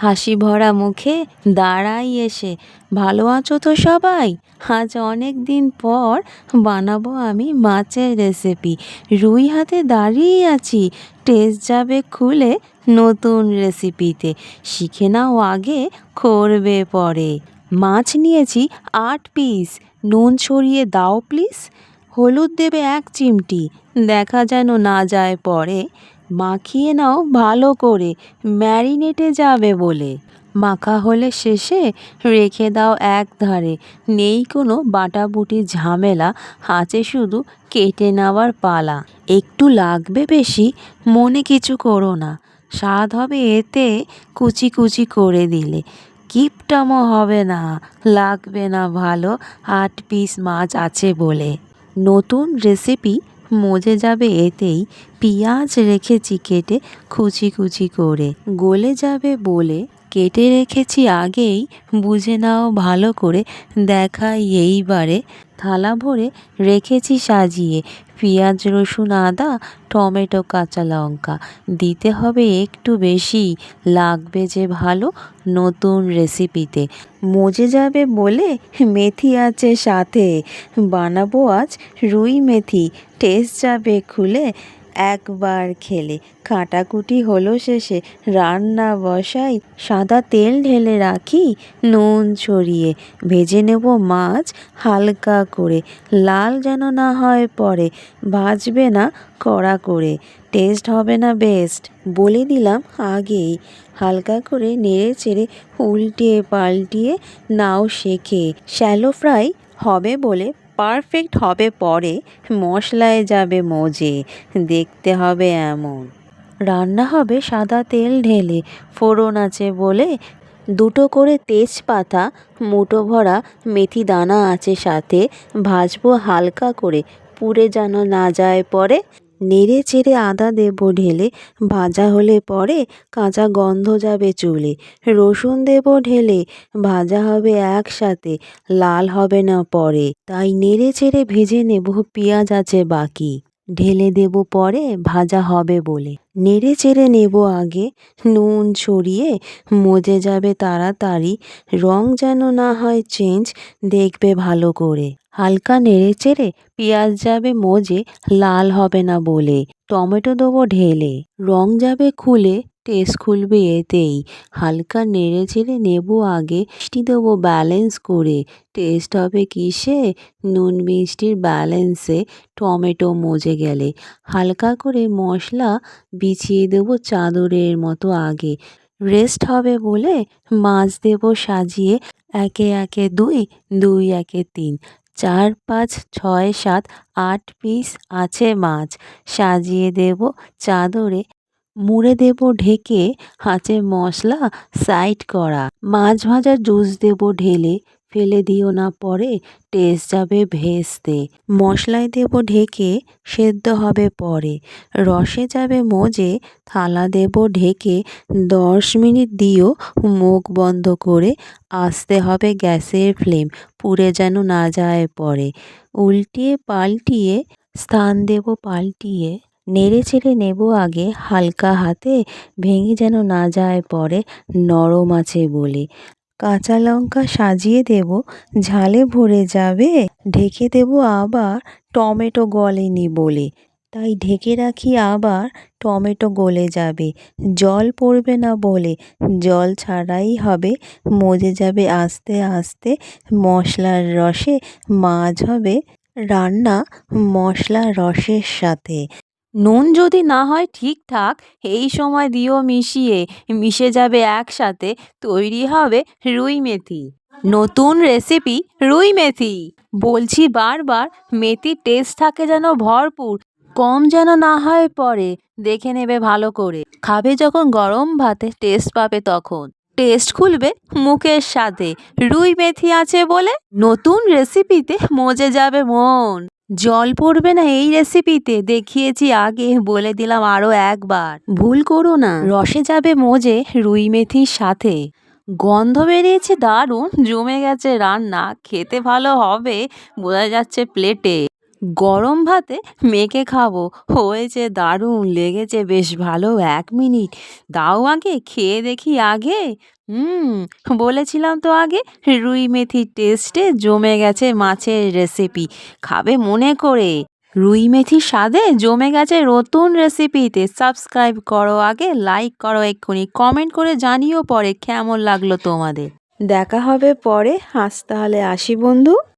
হাসি ভরা মুখে দাঁড়াই এসে, ভালো আছো তো সবাই? আজ অনেক দিন পর বানাবো আমি মাছের রেসিপি রুই হাতে দাঁড়িয়ে আছি টেস্ট যাবে খুলে নতুন রেসিপিতে শিখে নাও আগে, করবে পরে। মাছ নিয়েছি আট পিস নুন ছড়িয়ে দাও প্লিজ হলুদ দেবে এক চিমটি। দেখা যেন না যায় পরে। মাখিয়ে নাও ভালো করে, ম্যারিনেটে যাবে বলে। মাখা হলে শেষে রেখে দাও এক ধারে নেই কোনো বাটাবুটি ঝামেলা আছে শুধু কেটে নেওয়ার পালা। একটু লাগবে বেশি, মনে কিছু করো না। স্বাদ হবে এতে, কুচি কুচি করে দিলে। কিপটামো হবে না, লাগবে না ভালো, আট পিস মাছ আছে বলে। নতুন রেসিপি মজে যাবে এতেই পেঁয়াজ রেখেছি কেটে কুচি কুচি করে। গলে যাবে বলে কেটে রেখেছি আগেই, বুঝে নাও ভালো করে দেখাই এইবারে। থালা ভরে রেখেছি সাজিয়ে, পেঁয়াজ, রসুন, আদা, টমেটো, কাঁচা লঙ্কা। দিতে হবে একটু বেশি, লাগবে যে ভালো, নতুন রেসিপিতে। মজে যাবে বলে মেথি আছে সাথে। বানাবো আজ রুই মেথি, টেস্ট যাবে খুলে। একবার খেলে। কাটাকুটি হলো শেষে। রান্না বসাই, সাদা তেল ঢেলে রাখি, নুন ছড়িয়ে। ভেজে নেব মাছ হালকা করে। লাল যেন না হয় পরে। ভাজবে না কড়া করে। টেস্ট হবে না বেস্ট বলে দিলাম আগেই। হালকা করে নেড়ে চেড়ে উল্টিয়ে পাল্টিয়ে নাও শেখে। শ্যালো ফ্রাই হবে বলে পারফেক্ট হবে পরে। মশলায় যাবে মজে। দেখতে হবে এমন। রান্না হবে সাদা তেল ঢেলে। ফোড়ন আছে বলে দুটো করে তেজপাতা, মুঠো ভরা মেথি দানা আছে সাথে। ভাজবো হালকা করে। পুড়ে যেন না যায় পরে। নেড়ে চেড়ে আদা দেব ঢেলে, ভাজা হলে পরে কাঁচা গন্ধ যাবে চুলে। রসুন দেব ঢেলে, ভাজা হবে একসাথে, লাল হবে না পরে। তাই নেড়ে চেড়ে ভেজে নেব, পেঁয়াজ আছে বাকি। ঢেলে দেব পরে ভাজা হবে বলে। নেড়ে চেড়ে নেব আগে, নুন ছড়িয়ে, মজে যাবে তাড়াতাড়ি, রং যেন না হয় চেঞ্জ, দেখবে ভালো করে। হালকা নেড়ে চেড়ে পেঁয়াজ যাবে মজে, লাল হবে না বলে। টমেটো দেবো ঢেলে। রং যাবে খুলে টেস্ট খুলবে এতেই হালকা নেড়ে চেড়ে নেব আগে। মিষ্টি দেবো ব্যালেন্স করে। টেস্ট হবে কিসে? নুন মিষ্টির ব্যালেন্সে টমেটো মজে গেলে। হালকা করে মশলা বিছিয়ে দেবো চাদরের মতো আগে। রেস্ট হবে বলে মাছ দেবো সাজিয়ে একে একে দুই দুই একে তিন। চার, পাঁচ, ছয়, সাত, আট পিস আছে মাছ। সাজিয়ে দেব চাদরে। মুড়ে দেব ঢেকে আছে মশলা সাইড করা। মাছ ভাজা জুস দেব ঢেলে, ফেলে দিও না পরে টেস্ট যাবে ভেস্তে। মশলায় দেব ঢেকে, সেদ্ধ হবে পরে। রসে যাবে মজে, থালা দেব ঢেকে, দশ মিনিট দিও মুখ বন্ধ করে, আসতে হবে গ্যাসের ফ্লেম, পুড়ে যেন না যায় পরে। উল্টিয়ে পাল্টিয়ে, স্থান দেব পাল্টিয়ে। নেড়ে চেড়ে নেব আগে, হালকা হাতে, ভেঙে যেন না যায় পরে, নরম আছে বলে। কাঁচা লঙ্কা সাজিয়ে দেব, ঝালে ভরে যাবে, ঢেকে দেব আবার টমেটো গলেনি বলে। তাই ঢেকে রাখি আবার টমেটো গলে যাবে, জল পড়বে না বলে। জল ছাড়াই হবে, মজে যাবে আস্তে আস্তে, মশলার রসে, মাছ হবে রান্না মশলা রসের সাথে। নুন যদি না হয় ঠিকঠাক, এই সময় দিও মিশিয়ে, মিশে যাবে একসাথে, তৈরি হবে রুই মেথি। নতুন রেসিপি রুই মেথি। বলছি বারবার, মেথির টেস্ট থাকে যেন ভরপুর, কম যেন না হয় পরে, দেখে নেবে ভালো করে। খাবে যখন গরম ভাতে টেস্ট পাবে তখন। টেস্ট খুলবে মুখের সাথে। রুই মেথি আছে বলে নতুন রেসিপিতে মজে যাবে মন। জল পড়বে না এই রেসিপিতে দেখিয়েছি আগে, বলে দিলাম আরও একবার। ভুল করো না। রসে যাবে মজে, রুই মেথির সাথে। গন্ধ বেরিয়েছে দারুণ, জমে গেছে রান্না। খেতে ভালো হবে, বোঝা যাচ্ছে প্লেটে গরম ভাতে মেখে খাব। হয়েছে দারুণ, লেগেছে বেশ ভালো, এক মিনিট। দাও আগে, খেয়ে দেখি আগে। হুম, বলেছিলাম তো আগে, রুই মেথির টেস্টে জমে গেছে মাছের রেসিপি খাবে মনে করে। রুই মেথির স্বাদে জমে গেছে নতুন রেসিপিতে সাবস্ক্রাইব করো আগে লাইক করো এক্ষুনি। কমেন্ট করে জানিও পরে কেমন লাগল তোমাদের। দেখা হবে পরে। আজ তাহলে আসি বন্ধু।